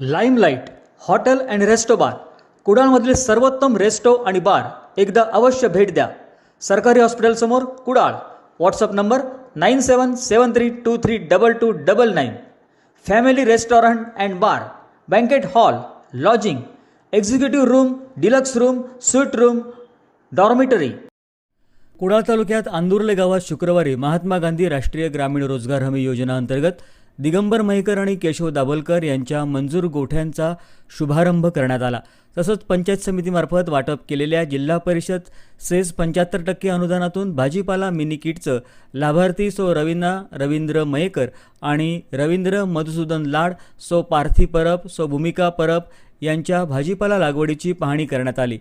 Limelight hotel and resto bar. कुडाळमधील सर्वोत्तम resto आणि bar एकदा अवश्य भेट द्या. सरकारी हॉस्पिटलसमोर Kudal. WhatsApp number nine seven seven three two three double two double nine. Family restaurant and bar banquet hall lodging executive room deluxe room suite room dormitory. Kudal तालुक्यात आंदुर्ले गावात शुक्रवारी महात्मा गांधी राष्ट्रीय ग्रामीण रोजगार हमी योजना अंतर्गत दिगंबर मयेकर आणि केशव दाभोलकर यांच्या मंजूर गोठ्यांचा शुभारंभ करण्यात आला. तसंच पंचायत समितीमार्फत वाटप केलेल्या जिल्हा परिषद सेस पंच्याहत्तर टक्के अनुदानातून भाजीपाला मिनी किटचं लाभार्थी सो रवीना रवींद्र मयेकर आणि रवींद्र मधुसूदन लाड सो पार्थी परब सो भूमिका परब यांच्या भाजीपाला लागवडीची पाहणी करण्यात आली.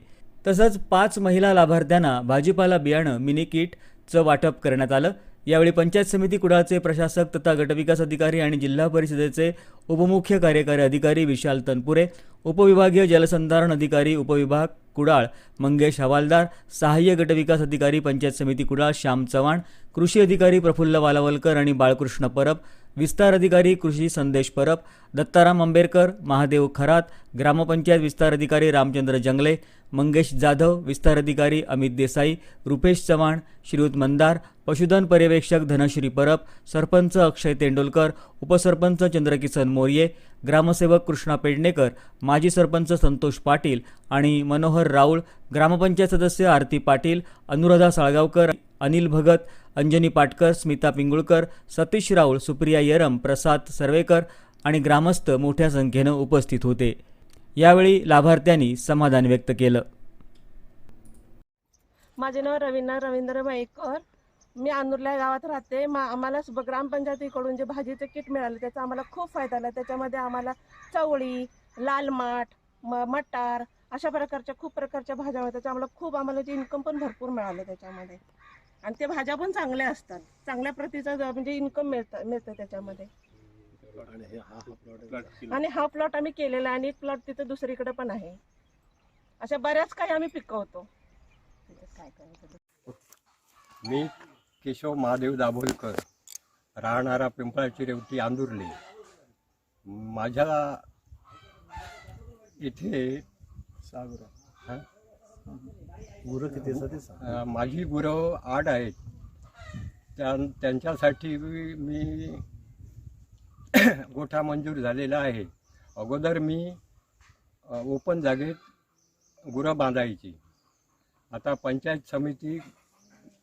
तसंच पाच महिला लाभार्थ्यांना भाजीपाला बियाणं मिनी किटचं वाटप करण्यात आलं. यावेळी पंचायत समिती कुडाळचे प्रशासक तथा गटविकास अधिकारी आणि जिल्हा परिषदेचे उपमुख्य कार्यकारी अधिकारी विशाल तनपुरे उपविभागीय जलसंधारण अधिकारी उपविभाग कुडाळ मंगेश हवालदार सहाय्य गटविकास अधिकारी पंचायत समिती कुडाळ श्याम चव्हाण कृषी अधिकारी प्रफुल्ल वालावलकर आणि बाळकृष्ण परब विस्तार अधिकारी कृषी संदेश परब दत्ताराम आंबेडकर महादेव खरात ग्रामपंचायत विस्तार अधिकारी रामचंद्र जंगले मंगेश जाधव विस्तार अधिकारी अमित देसाई रुपेश चव्हाण श्रीयुत मंदार पशुधन पर्यवेक्षक धनश्री परब सरपंच अक्षय तेंडोलकर उपसरपंच चंद्रकिसन मोर्ये ग्रामसेवक कृष्णा पेडणेकर माजी सरपंच संतोष पाटील आणि मनोहर राऊळ ग्रामपंचायत सदस्य आरती पाटील अनुराधा साळगावकर अनिल भगत अंजनी पाटकर स्मिता पिंगुळकर सतीश राऊळ सुप्रिया येरम प्रसाद सर्वेकर आणि ग्रामस्थ मोठ्या संख्येनं उपस्थित होते. यावेळी लाभार्थ्यांनी समाधान व्यक्त केलं. माझे नाव रवींद्र रवींद्र मयेकर मी आंदुर्ल्या गावात राहते. मा आम्हाला सुब- ग्रामपंचायतीकडून जे भाजीचं किट मिळालं त्याचा आम्हाला खूप फायदा झाला. त्याच्यामध्ये आम्हाला चवळी लाल माठ म मटार अशा प्रकारच्या खूप प्रकारच्या भाज्या होत्या. त्याचा आम्हाला खूप आम्हाला जे इन्कम पण भरपूर मिळालं त्याच्यामध्ये. आणि ते भाज्या पण चांगल्या असतात. चांगल्या प्रतीचं ज- म्हणजे इन्कम मिळतं मिळतं त्याच्यामध्ये. आणि हा प्लॉट आम्ही केलेला आहे आणि एक प्लॉट तिथं दुसरीकडे पण आहे. अशा बऱ्याच काही आम्ही पिकवतो. काय मी केशव महादेव दाभोलकर राहणारा पिंपळाची रेवटी आंदुर्ली. माझ्या इथे हा? गुरं किती माझी गुरं आठ आहेत. त्या त्यांच्यासाठी मी गोठा मंजूर झालेला आहे. अगोदर मी ओपन जागेत गुरं बांधायची. आता पंचायत समिती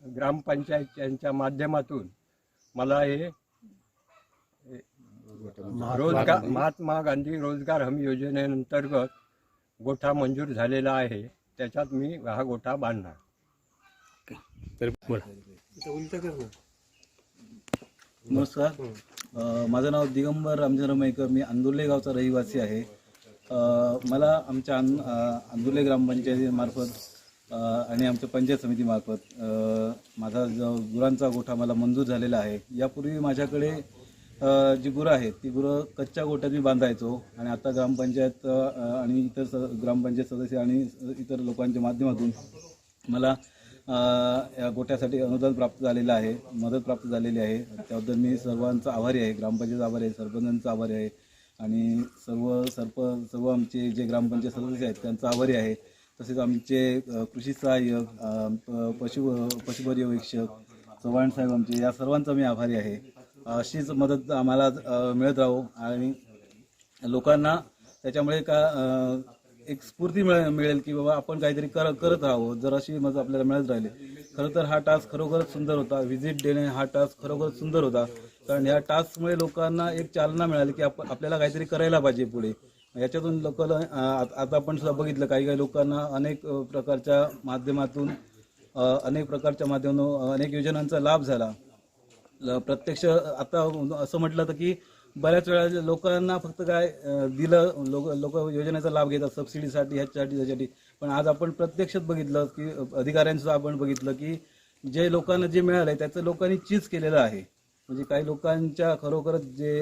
ग्रामपंचायत यांच्या माध्यमातून मला हे रोजगार महात्मा गांधी. रोजगार हमी योजनेअंतर्गत गोठा मंजूर झालेला आहे. त्याच्यात मी हा गोठा बांधणार. तर नमस्कार. अ, माझं नाव दिगंबर रामचंद्र मयकर मी अंदुर्ले गावचा रहिवासी आहे. अ, मला आमच्या अंदुर्ले ग्रामपंचायतीमार्फत आणि आमच्या पंचायत समितीमार्फत माझा जो गुरांचा गोठा मला मंजूर झालेला आहे यापूर्वी माझ्याकडे जी गुरं आहेत ती गुरं कच्च्या गोठ्यात मी बांधायचो. आणि आता ग्रामपंचायत आणि इतर स ग्रामपंचायत सदस्य आणि इतर लोकांच्या माध्यमातून मला या गोठ्यासाठी अनुदान प्राप्त झालेलं आहे मदत प्राप्त झालेली आहे. त्याबद्दल मी सर्वांचा आभारी आहे ग्रामपंचायत आभारी आहे सरपंचांचा आभारी आहे. आणि सर्व सरप सर्व आमचे जे ग्रामपंचायत सदस्य आहेत त्यांचा आभारी आहे. तसेच आमचे कृषी सहाय्यक पशु पशुपर्यवेक्षक चव्हाण साहेब आमचे या सर्वांचा मी आभारी आहे. अशीच मदत आम्हाला मिळत राहो आणि लोकांना त्याच्यामुळे का एक स्फूर्ती मिळे मिळेल की बाबा आपण काहीतरी कर करत राहावं जर अशी मदत आपल्याला मिळत राहिली खरं तर हा टास्क खरोखरच सुंदर होता. व्हिजिट देणे हा टास्क खरोखरच सुंदर होता. कारण ह्या टास्कमुळे लोकांना एक चालना मिळाली की आपण आपल्याला काहीतरी करायला पाहिजे पुढे. याच्यातून लोकांना आता आपण सुद्धा बघितलं काही काही लोकांना अनेक प्रकारच्या माध्यमातून अनेक प्रकारच्या माध्यमातून अनेक योजनांचा लाभ झाला. ल- प्रत्यक्ष आता असं म्हटलं तर की बऱ्याच वेळा लोकांना फक्त काय दिलं लोक लोक योजनेचा लाभ घेतात सबसिडीसाठी ह्याच्यासाठी त्याच्यासाठी. पण आज आपण प्रत्यक्षात बघितलं की अधिकाऱ्यांचं आपण बघितलं की जे लोकांना जे मिळालं आहे त्याचं लोकांनी चीज केलेलं आहे. म्हणजे काही लोकांच्या खरोखरच जे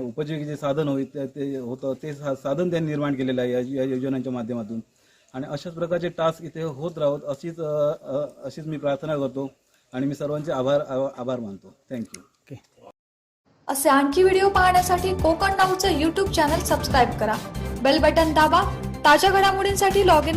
उपजीविकेचे जे साधन होईल ते- ते होतं ते सा- साधन त्यांनी निर्माण केलेलं आहे या- या योजनांच्या माध्यमातून. आणि अशाच प्रकारचे टास्क इथे होत राहोत अशीच अशीच मी प्रार्थना करतो आणि मी सर्वांचे आभार आभार मानतो. थँक्यू असे आणखी व्हिडिओ पाहण्यासाठी कोकण नाऊचं यूट्यूब चॅनल सबस्क्राईब करा. बेल बटन दाबा. ताज्या घडामोडींसाठी लॉग इन